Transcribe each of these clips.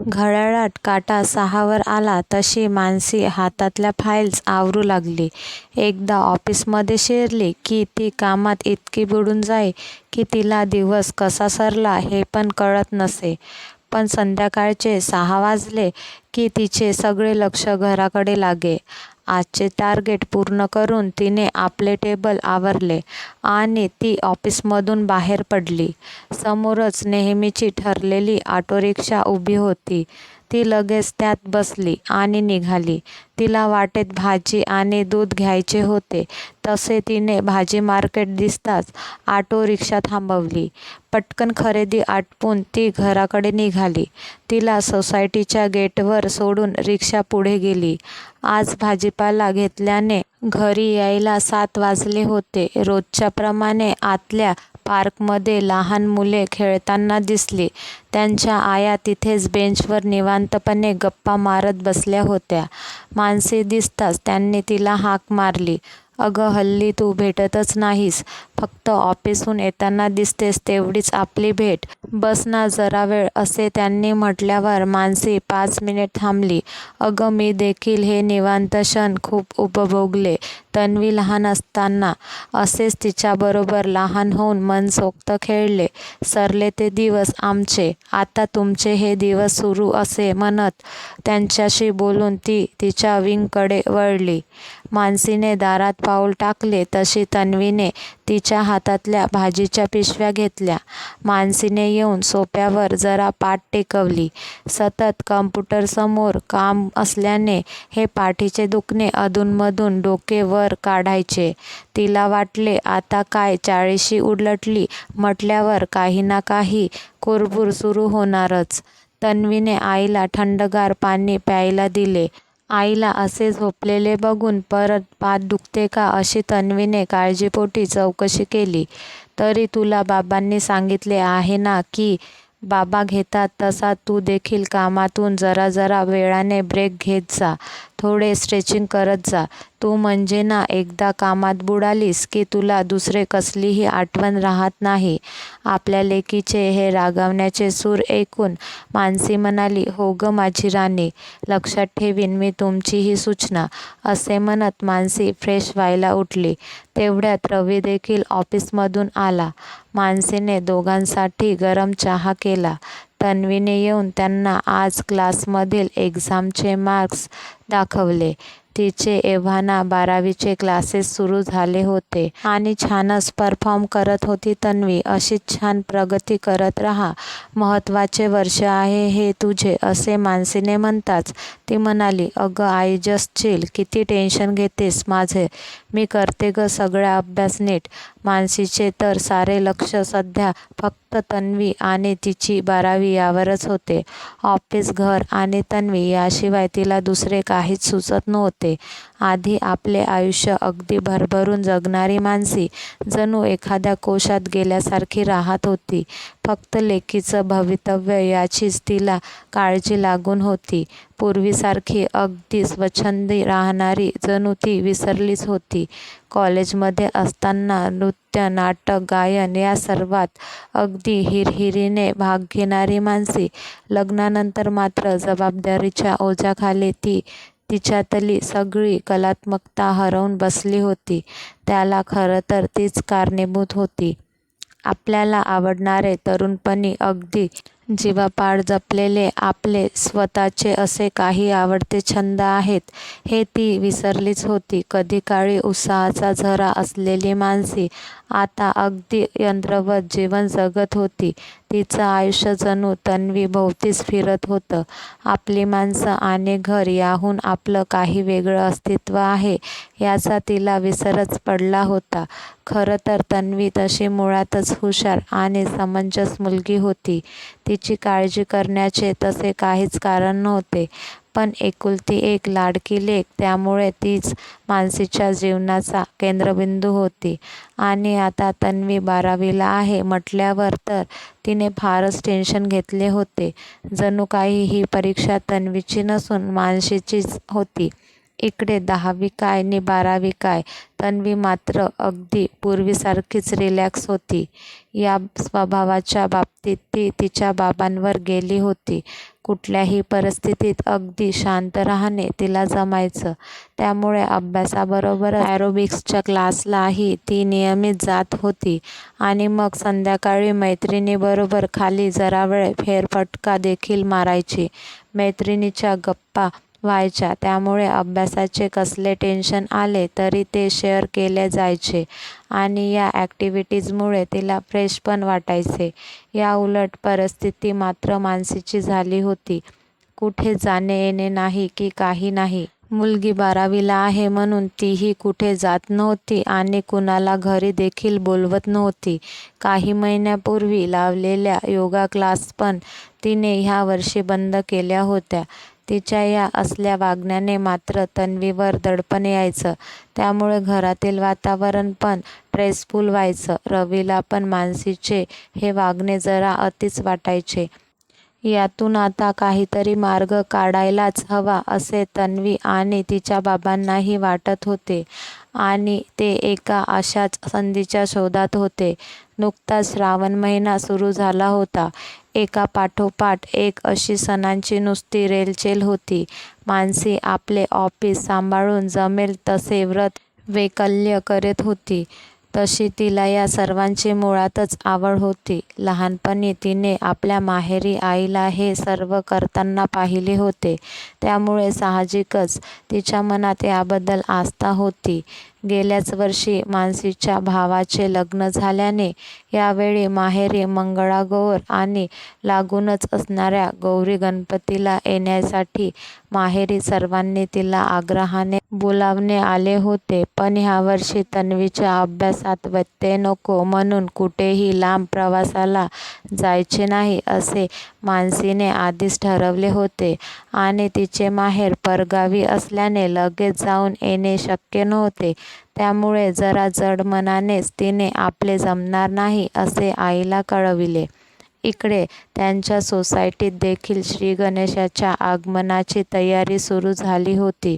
घड्याळात काटा सहावर आला तशी मानसी हातातल्या फाईल्स आवरू लागली. एकदा ऑफिसमध्ये शिरली की ती कामात इतकी बुडून जाई की तिला दिवस कसा सरला हे पण कळत नसे. पण संध्याकाळचे सहा वाजले की तिचे सगळे लक्ष घराकडे लागे. आजचे टार्गेट पूर्ण करून तिने आपले टेबल आवरले आणि ती ऑफिसमधून बाहेर पडली. समोरच नेहमीची ठरलेली ऑटोरिक्षा उभी होती. ती लगेच त्यात बसली आणि निघाली. तिला वाटेत भाजी आणि दूध घ्यायचे होते तसे तिने भाजी मार्केट दिसताच ऑटो रिक्षा थांबवली. पटकन खरेदी आटपून ती घराकडे निघाली. तिला सोसायटीच्या गेटवर सोडून रिक्षा पुढे गेली. आज भाजीपाला घेतल्याने घरी यायला सात वाजले होते. रोजच्याप्रमाणे आतल्या पार्कमध्ये लहान मुले खेळताना दिसली. त्यांच्या आया तिथेच बेंचवर निवांतपणे गप्पा मारत बसल्या होत्या. माणसे दिसताच त्यांनी तिला हाक मारली. "अगं हल्ली तू भेटतच नाहीस. फक्त ऑफिसहून येताना दिसतेस तेवढीच आपली भेट. बस ना जरा वेळ" असे त्यांनी म्हटल्यावर मानसी पाच मिनिट थांबली. "अगं मी देखील हे निवांत क्षण खूप उपभोगले. तन्वी लहान असताना असेच तिच्याबरोबर लहान होऊन मनसोक्त खेळले. सरले ते दिवस आमचे. आता तुमचे हे दिवस सुरू असे म्हणत त्यांच्याशी बोलून ती तिच्या विंगकडे वळली. मानसीने दारात पाऊल टाकले तशी तन्वीने तिच्या हातातल्या भाजीच्या पिशव्या घेतल्या. मानसीने येऊन सोप्यावर जरा पाठ टेकवली. सतत कम्प्युटरसमोर काम असल्याने हे पाठीचे दुखणे अधूनमधून डोके वर काढायचे. तिला वाटले आता काय चाळीशी उलटली म्हटल्यावर काही ना काही कुरबूर सुरू होणारच. तन्वीने आईला थंडगार पाणी प्यायला दिले. आईला असे झोपलेले बघून परत पाठ दुखते का अशी तन्वीने काळजीपोटी चौकशी केली. तरी तुला बाबांनी सांगितले आहे ना की बाबा घेतात तसा तू देखील कामातून जरा जरा वेळाने ब्रेक घेत जा. थोडे स्ट्रेचिंग करत जा. तू म्हणजे ना एकदा कामात बुडालीस की तुला दुसरे कसलीही आठवण राहत नाही. आपल्या लेकीचे हे रागावण्याचे सूर ऐकून मानसी म्हणाली हो गं माझी राणी. लक्षात ठेवीन मी तुमची ही सूचना. असे म्हणत मानसी फ्रेश व्हायला उठली. तेवढ्यात रवी देखील ऑफिसमधून आला. मानसीने दोघांसाठी गरम चहा केला. तन्वीने येऊन त्यांना आज क्लासमधील एक्झामचे मार्क्स दाखवले. तिचे एव्हाना बारावीचे क्लासेस सुरू झाले होते. आणि छानच परफॉर्म करत होती तन्वी. अशीच छान प्रगती करत रहा. महत्त्वाचे वर्ष आहे हे तुझे असे मानसीने म्हणताच ती म्हणाली अगं आई जस्ट चिल. किती टेन्शन घेतेस माझे. मी करते गं सगळा अभ्यास नीट. मानसीचे तर सारे लक्ष सध्या फक्त तन्वी आणि तिची बारावी यावरच होते. ऑफिस, घर आणि तन्वी याशिवाय तिला दुसरे काहीच सुचत नव्हते. आधी आपले आयुष्य अगदी भरभरून जगणारी माणसी जणू एखाद्या कोशात गेल्यासारखी राहत होती. फक्त लेकीचं भवितव्य याचीच तिला काळजी लागून होती. पूर्वीसारखी अगदी स्वच्छंदी राहणारी जणू ती विसरलीच होती. कॉलेजमध्ये असताना नृत्य, नाटक, गायन या सर्वात अगदी हिरहिरीने भाग घेणारी माणसी लग्नानंतर मात्र जबाबदारीच्या ओझ्याखाली ती तिच्यातली सगळी कलात्मकता हरवून बसली होती. त्याला खरंतर तीच कारणीभूत होती. आपल्याला आवडणारे तरुणपणी अगदी जीवापाड जपलेले आपले स्वतःचे असे काही आवडते छंद आहेत हे ती विसरलीच होती. कधी काळी उत्साहाचा झरा असलेली मानसी आता अगदी यंत्रवत जीवन जगत होती. तिचं आयुष्य जणू तन्वीभोवतीच फिरत होतं. आपली माणसं आणि घर याहून आपलं काही वेगळं अस्तित्व आहे याचा तिला विसरच पडला होता. खरं तर तन्वी तशी मुळातच हुशार आणि समंजस मुलगी होती. ती तिची काळजी करण्याचे तसे काहीच कारण नव्हते. पण एकुलती एक लाडकी लेक त्यामुळे तीच मानसीच्या जीवनाचा केंद्रबिंदू होती. आणि आता तन्वी बारावीला आहे म्हटल्यावर तर तिने फारच टेन्शन घेतले होते. जणू काही ही परीक्षा तन्वीची नसून मानसीचीच होती. इकडे दहावी काय नि बारावी काय तन्वी मात्र अगदी पूर्वीसारखीच रिलॅक्स होती. या स्वभावाच्या बाबतीत ती तिच्या बाबांवर गेली होती. कुठल्याही परिस्थितीत अगदी शांत राहणे तिला जमायचं. त्यामुळे अभ्यासाबरोबर ॲरोबिक्सच्या क्लासलाही ती नियमित जात होती आणि मग संध्याकाळी मैत्रिणीबरोबर खाली जरावेळ फेरफटका देखील मारायची. मैत्रिणीच्या गप्पा व्हायच्या त्यामुळे अभ्यासाचे कसले टेन्शन आले तरी ते शेअर केले जायचे आणि या ॲक्टिव्हिटीजमुळे तिला फ्रेश पण वाटायचे. याउलट परिस्थिती मात्र मानसीची झाली होती. कुठे जाणे येणे नाही की काही नाही. मुलगी बारावीला आहे म्हणून तीही कुठे जात नव्हती आणि कुणाला घरी देखील बोलवत नव्हती. काही महिन्यापूर्वी लावलेल्या योगा क्लास पण तिने ह्या वर्षी बंद केल्या होत्या. तिच्या या असल्या वागण्याने मात्र तन्वीवर दडपण यायचं. त्यामुळे घरातील वातावरण पण ट्रेसफुल व्हायचं. रवीला पण मानसीचे हे वागणे जरा अतिच वाटायचे. यातून आता काहीतरी मार्ग काढायलाच हवा असे तन्वी आणि तिच्या बाबांनाही वाटत होते आणि ते एका अशाच संधीच्या शोधात होते. नुकताच श्रावण महिना सुरू झाला होता. एका पाठोपाठ एक अशी सणांची नुसती रेलचेल होती. मानसी आपले ऑफिस सांभाळून जमेल तसे व्रत वैकल्य करीत होती. तशी तिला या सर्वांची मुळातच आवड होती. लहानपणी तिने आपल्या माहेरी आईला हे सर्व करताना पाहिले होते. त्यामुळे साहजिकच तिच्या मनात याबद्दल आस्था होती. गेल्याच वर्षी मानसीच्या भावाचे लग्न झाल्याने यावेळी माहेरी मंगळागौर आणि लागूनच असणाऱ्या गौरी गणपतीला येण्यासाठी माहेरी सर्वांनी तिला आग्रहाने बोलावणे आले होते. पण ह्यावर्षी तन्वीच्या अभ्यासात व्यत्यय नको म्हणून कुठेही लांब प्रवासाला जायचे नाही असे मानसीने आधीच ठरवले होते आणि तिचे माहेर परगावी असल्याने लगेच जाऊन येणे शक्य नव्हते. त्यामुळे जरा जड मनानेच तिने आपले जमणार नाही असे आईला कळविले. इकडे त्यांच्या सोसायटीत देखील श्रीगणेशाच्या आगमनाची तयारी सुरू झाली होती.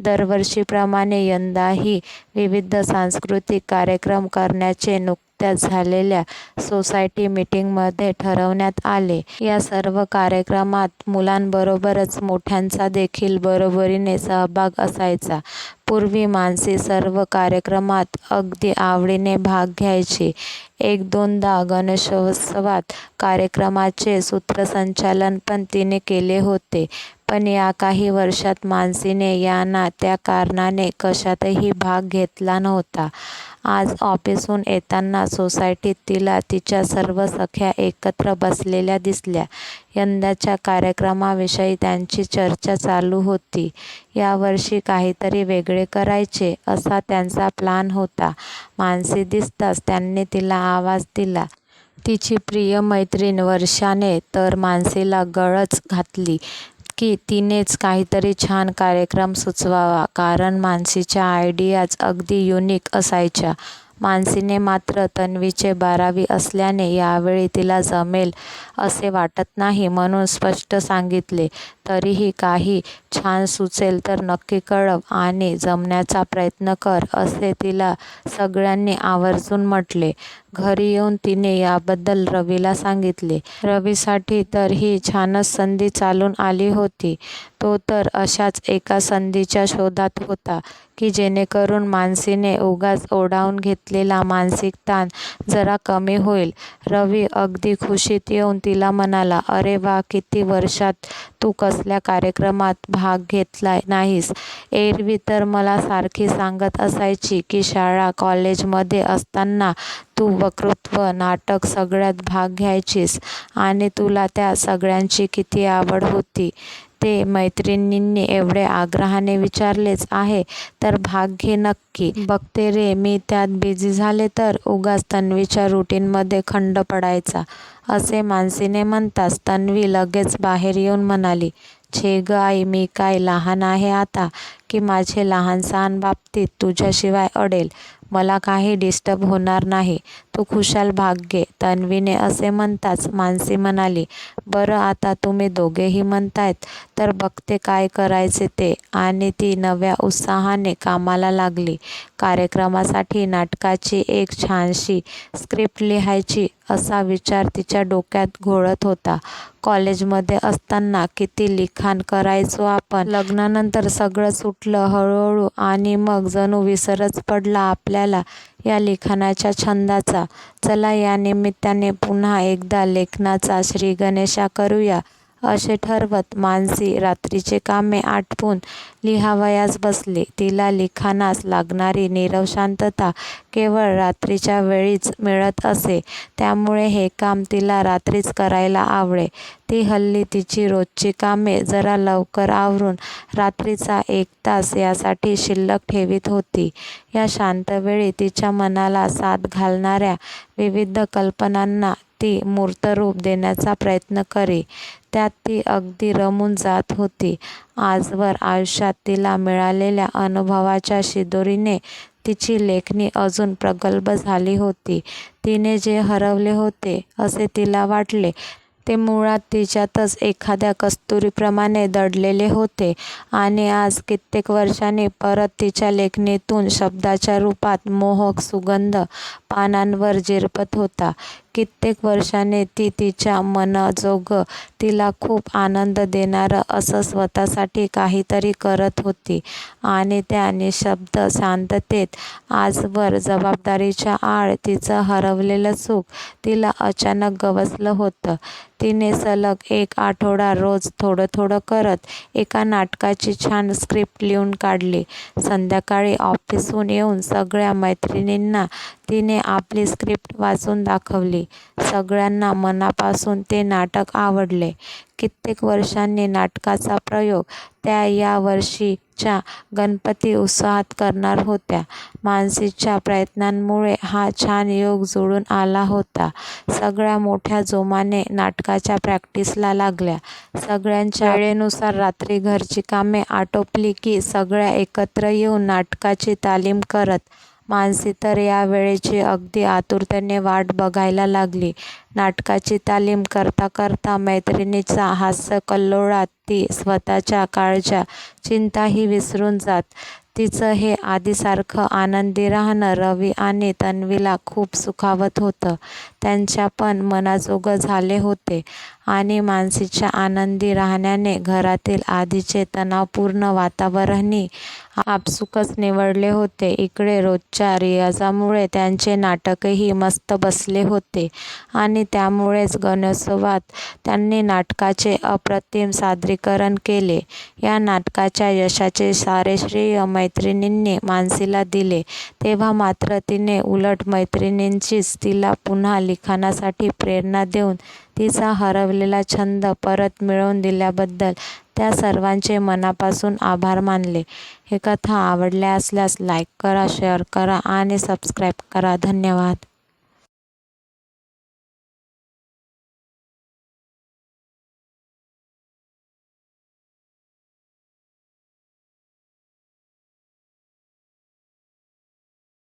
दरवर्षीप्रमाणे यंदाही विविध सांस्कृतिक कार्यक्रम करण्याचे नुक नुकत्याच झालेल्या सोसायटी मीटिंगमध्ये ठरवण्यात आले. या सर्व कार्यक्रमात मुलांबरोबरच मोठ्यांचा देखील बरोबरीने सहभाग असायचा. पूर्वी मानसी सर्व कार्यक्रमात अगदी आवडीने भाग घ्यायची. एक-दोनदा गणेशोत्सवात कार्यक्रमाचे सूत्रसंचालन पण तिने केले होते. पण या काही वर्षात मानसीने या ना त्या कारणाने कशातही भाग घेतला नव्हता. आज ऑफिसहून येताना सोसायटीत तिला तिच्या सर्व सख्या एकत्र बसलेल्या दिसल्या. यंदाच्या कार्यक्रमाविषयी त्यांची चर्चा चालू होती. यावर्षी काहीतरी वेगळे करायचे असा त्यांचा प्लान होता. मानसी दिसताच त्यांनी तिला आवाज दिला. तिची प्रिय मैत्रीण वर्षाने तर मानसीला गळच घातली की तिनेच काहीतरी छान कार्यक्रम सुचवावा कारण मानसीच्या आयडियाज अगदी युनिक असायच्या. मानसीने मात्र तन्वीचे बारावी असल्याने यावेळी तिला जमेल असे वाटत नाही म्हणून स्पष्ट सांगितले. तरीही काही छान सुचेल तर नक्की कळव आणि जमण्याचा प्रयत्न कर असे तिला सगळ्यांनी आवर्जून म्हटले. घरी येऊन तिने याबद्दल रवीला सांगितले. रवीसाठी तर ही छानच संधी चालून आली होती. तो तर अशाच एका संधीच्या शोधात होता की जेणेकरून मानसीने उगाच ओढावून घेतलेला मानसिक ताण जरा कमी होईल. रवी अगदी खुशीत येऊन तिला म्हणाला, अरे वा किती वर्षात तू कसल्या कार्यक्रमात भाग घेतला नाहीस. एरवी तर मला सारखी सांगत असायची की शाळा कॉलेजमध्ये असताना तू वक्तृत्व, नाटक सगळ्यात भाग घ्यायचीस आणि तुला त्या सगळ्यांची किती आवड होती. ते मैत्रिणींनी एवढे आग्रहाने विचारलेच आहे तर भाग घे नक्की. बघते रे मी त्यात बिझी झाले तर उगाच तन्वीच्या रुटीनमध्ये खंड पडायचा असे मानसीने म्हणताच तन्वी लगेच बाहेर येऊन म्हणाली, छे ग आई मी काय लहान आहे आता की माझे लहान सहान बाबतीत तुझ्याशिवाय अडेल. मला काही डिस्टर्ब होणार नाही. तू खुशाल भाग घे. तन्वीने असे म्हणताच मानसी म्हणाली बरं आता तुम्ही दोघेही म्हणतायत तर बघते काय करायचे ते. आणि ती नव्या उत्साहाने कामाला लागली. कार्यक्रमासाठी नाटकाची एक छानशी स्क्रिप्ट लिहायची असा विचार तिच्या डोक्यात घोळत होता. कॉलेजमध्ये असताना किती लिखाण करायचो आपण? लग्नानंतर सगळं सुट उठलं हळूहळू आणि मग जणू विसरच पडला आपल्याला या लिखाणाच्या छंदाचा. चला या निमित्ताने पुन्हा एकदा लेखनाचा श्रीगणेशा करूया. असे ठरवत मानसी रात्रीचे कामे आटपून लिहावयास बसली. तिला लिखाणास लागणारी नीरव शांतता केवळ रात्रीच्या वेळीच मिळत असे. त्यामुळे हे काम तिला रात्रीच करायला आवडे. ती हल्ली तिची रोजची कामे जरा लवकर आवरून रात्रीचा एक तास यासाठी शिल्लक ठेवीत होती. या शांत वेळी तिच्या मनाला साथ घालणाऱ्या विविध कल्पनांना ती मूर्तरूप देण्याचा प्रयत्न करी. त्यात ती अगदी रमून जात होती. आजवर आयुष्यात तिला मिळालेल्या अनुभवाच्या शिदोरीने तिची लेखणी अजून प्रगल्भ झाली होती. तिने जे हरवले होते असे तिला वाटले. ते मुळात तिच्यातच एखाद्या कस्तुरीप्रमाणे दडलेले होते आणि आज कित्येक वर्षांनी परत तिच्या लेखणीतून शब्दाच्या रूपात मोहक सुगंध पानांवर झिरपत होता. कित्येक वर्षाने ती तिच्या मनजोगं तिला खूप आनंद देणारं असं स्वतःसाठी काहीतरी करत होती. आणि त्या निशब्द शांततेत आजवर जबाबदारीच्या आड तिचं हरवलेलं सुख तिला अचानक गवसलं होतं. तिने सलग एक आठवडा रोज थोडं थोडं करत एका नाटकाची छान स्क्रिप्ट लिहून काढली. संध्याकाळी ऑफिसहून येऊन सगळ्या मैत्रिणींना तिने आपली स्क्रिप्ट वाचून दाखवली. सगळ्यांना मनापासून ते नाटक आवडले. कित्येक वर्षांनी नाटकाचा प्रयोग त्या या वर्षीच्या गणपती उत्सवात करणार होत्या. मानसीच्या प्रयत्नांमुळे हा छान योग जुळून आला होता. सगळ्या मोठ्या जोमाने नाटकाच्या प्रॅक्टिसला लागल्या. सगळ्यांच्या वेळेनुसार रात्री घरची कामे आटोपली की सगळ्या एकत्र येऊन नाटकाची तालीम करत माणसे तर या वेळेची अगदी आतुरतेने वाट बघायला लागली. नाटकाची तालीम करता करता मैत्रिणीचा हास्यकल्लोळात ती स्वतःच्या काळच्या चिंताही विसरून जात. तिचं हे आधीसारखं आनंदी राहणं रवी आणि तन्वीला खूप सुखावत होतं. त्यांच्या पण मनाजोगं झाले होते आणि मानसीच्या आनंदी राहण्याने घरातील आधीचे तणावपूर्ण वातावरणही आपसुकच निवडले होते. इकडे रोजच्या रियाजामुळे त्यांचे नाटकही मस्त बसले होते आणि त्यामुळेच गणोत्सवात त्यांनी नाटकाचे अप्रतिम सादरीकरण केले. या नाटकाच्या यशाचे सारे श्रेय मैत्रिणींनी मानसीला दिले. तेव्हा मात्र तिने उलट मैत्रिणींचीच तिला पुन्हा लिखाणासाठी प्रेरणा देऊन तिचा हरवलेला छंद परत मिळवून दिल्याबद्दल त्या सर्वांचे मनापासून आभार मानले. हे कथा आवडल्या असल्यास लाईक करा शेअर करा आणि सबस्क्राईब करा. धन्यवाद.